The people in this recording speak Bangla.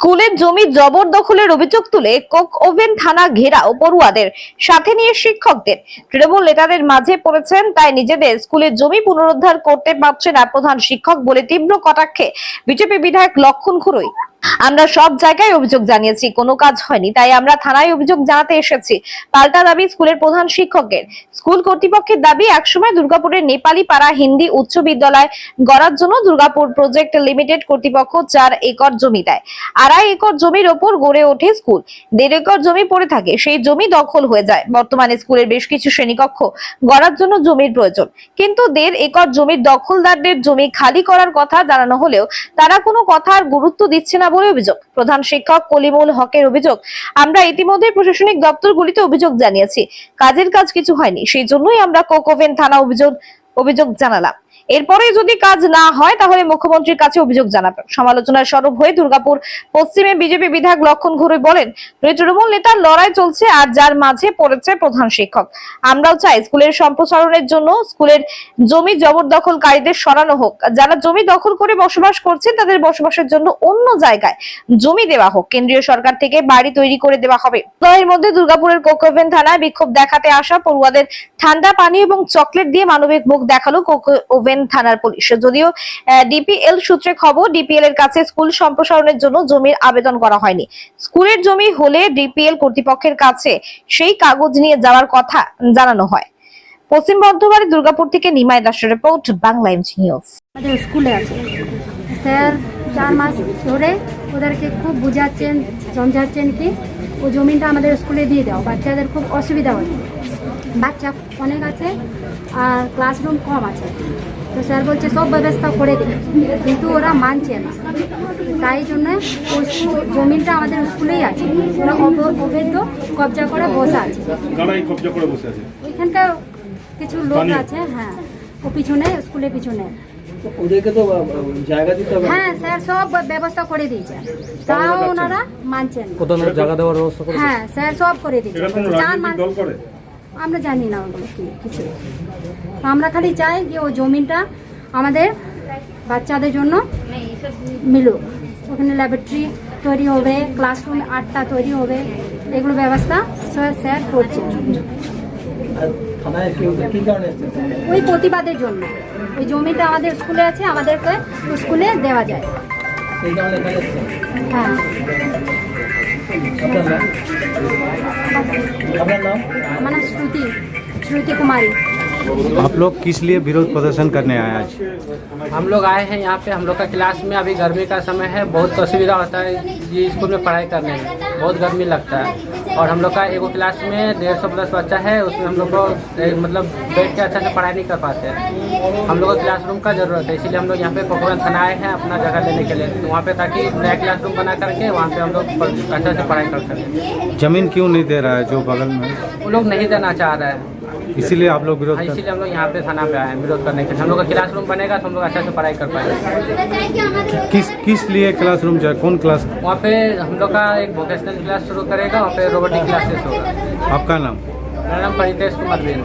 স্কুলের জমি জবরদখলের অভিযোগ তুলে কোক ওভেন থানা ঘেরাও পড়ুয়াদের। সাথে নিয়ে শিক্ষকদের। তৃণমূল নেতাদের মাঝে পড়েছেন, তাই নিজেদের স্কুলের জমি পুনরুদ্ধার করতে পারছে না প্রধান শিক্ষক বলে তীব্র কটাক্ষে। বিজেপি বিধায়ক লক্ষণ খুরুই। আমরা সব জায়গায় অভিযোগ জানিয়েছি, কোনো কাজ হয়নি। তাই আমরা থানায় অভিযোগ জানাতে এসেছি। পাল্টা দাবি স্কুলের প্রধান শিক্ষকের। স্কুল কর্তৃপক্ষের দাবি, একসময় দুর্গাপুরের নেপালি পাড়া হিন্দি উচ্চ বিদ্যালয় গড়ার জন্য দুর্গাপুর প্রজেক্ট লিমিটেড কর্তৃপক্ষ চার একর জমি দেয়। আড়াই একর জমির ওপর গড়ে ওঠে স্কুল। দেড় একর জমি পড়ে থাকে, সেই জমি দখল হয়ে যায়। বর্তমানে স্কুলের বেশ কিছু শ্রেণীকক্ষ গড়ার জন্য জমির প্রয়োজন। কিন্তু দেড় একর জমির দখলদারদের জমি খালি করার কথা জানানো হলেও তারা কোনো কথা আর গুরুত্ব দিচ্ছে না বলে অভিযোগ। প্রধান শিক্ষক কলিমুল হকের অভিযোগ, আমরা ইতিমধ্যে প্রশাসনিক দপ্তরগুলিতে অভিযোগ জানিয়েছি। কাজের কাজ কিছু হয়নি, সেই জন্যই আমরা কোকোভেন থানা অভিযোগ অভিযোগ জানালাম। এরপরে যদি কাজ না হয়, তাহলে মুখ্যমন্ত্রীর কাছে অভিযোগ জানাবে সমালোচনার স্বরূপ হয়ে দুর্গাপুর পশ্চিমে বিজেপি বিধায়ক লক্ষণ ঘুরুই বলেন তৃণমূল নেতার লড়াই চলছে আর যার মাঝে পড়েছে প্রধান শিক্ষক। আমরাও চাই স্কুলের সম্প্রসারণের জন্য স্কুলের জমি জবরদখলকারীদের সরানো হোক। যারা জমি দখল করে বসবাস করছেন, তাদের বসবাসের জন্য অন্য জায়গায় জমি দেওয়া হোক। কেন্দ্রীয় সরকার থেকে বাড়ি তৈরি করে দেওয়া হবে। এর মধ্যে দুর্গাপুরের কোকোভেন থানায় বিক্ষোভ দেখাতে আসা পড়ুয়াদের ঠান্ডা পানি এবং চকলেট দিয়ে মানবিক মুখ দেখাল কোকো ওভেন থানার পুলিশ। যদিও ডিপিএল সূত্রে খবর ডিপিএল এর কাছে স্কুল সম্প্রসারণের জন্য জমির আবেদন করা হয়নি। স্কুলের জমি হলে ডিপিএল কর্তৃপক্ষের কাছে সেই কাগজ নিয়ে যাওয়ার কথা জানানো হয়। পশ্চিম বর্ধমানের দুর্গাপুর থেকে নিমাই দাসের রিপোর্ট, বাংলা এমজি নিউজ। আমাদের স্কুলে আছে। স্যার চার মাস ধরে ওদেরকে খুব বুঝাচ্ছেন সমঝাচ্ছেন কি, ও জমিটা আমাদের স্কুলে দিয়ে দাও, বাচ্চাদের খুব অসুবিধা হচ্ছে। বাচ্চা অনেক আছে আর ক্লাসরুম কম আছে। তো স্যার বলছে সব ব্যবস্থা করে দিই কিন্তু ওরা মানছে না। তাই জন্য জমিটা আমাদের স্কুলেই আছে। ওরা অব- অবৈধ কবজা করে বসে আছে। কারাই কবজা করে বসে আছে? ওইখানকার কিছু লোক আছে হ্যাঁ। ও পিছনে স্কুলের পিছনে। ওদেরকে তো জায়গা দিতে হবে। হ্যাঁ স্যার সব ব্যবস্থা করে দিয়েছে। তাও ওনারা মানছেন কোথাও জায়গা দেওয়ার ব্যবস্থা করে হ্যাঁ স্যার সব করে দিয়েছে। চার মাস আমরা জানি না ওগুলো কি কিছু। আমরা খালি চাই যে ও জমিটা আমাদের বাচ্চাদের জন্য মিলুক। ওখানে ল্যাবরেটরি তৈরি হবে ক্লাসরুম আটটা তৈরি হবে এগুলো ব্যবস্থা স্যার স্যার করছে। ওই প্রতিবাদের জন্য। ওই জমিটা আমাদের স্কুলে আছে আমাদেরকে স্কুলে দেওয়া যায়। সেই কারণে এখানে এসেছে হ্যাঁ আপনার নাম आप लोग किस लिए विरोध प्रदर्शन करने आए आज? हम लोग आए हैं यहाँ पे हम लोग का क्लास में अभी गर्मी का समय है बहुत असुविधा होता है ये स्कूल में पढ़ाई करने में बहुत गर्मी लगता है। और हम लोग का एगो क्लास में डेढ़ सौ प्लस बच्चा है उसमें हम लोग को मतलब बैठ के अच्छा से पढ़ाई नहीं कर पाते हैं। हम लोग को क्लासरूम का ज़रूरत है इसीलिए हम लोग यहाँ पे पकड़ थाना आए हैं अपना जगह लेने के लिए वहाँ पे ताकि नया क्लासरूम बना करके वहाँ पे हम लोग अच्छा से पढ़ाई कर सकें। ज़मीन क्यों नहीं दे रहा है जो बगल में? वो लोग नहीं देना चाह रहे हैं। इसीलिए आप लोग विरोध हाँ, इसीलिए हम लोग यहाँ पे थाना पे आए हैं विरोध करने के लिए। हम लोग का क्लासरूम बनेगा तो हम लोग अच्छा से पढ़ाई कर पाएँगे। किस किस लिए क्लास रूम जाए? कौन क्लास वहाँ पे हम लोग का एक वोकेशनल क्लास शुरू करेगा वहाँ पे रोबोटिक क्लासेस होगा। आपका नाम? मेरा नाम परितेश कुमार बेन।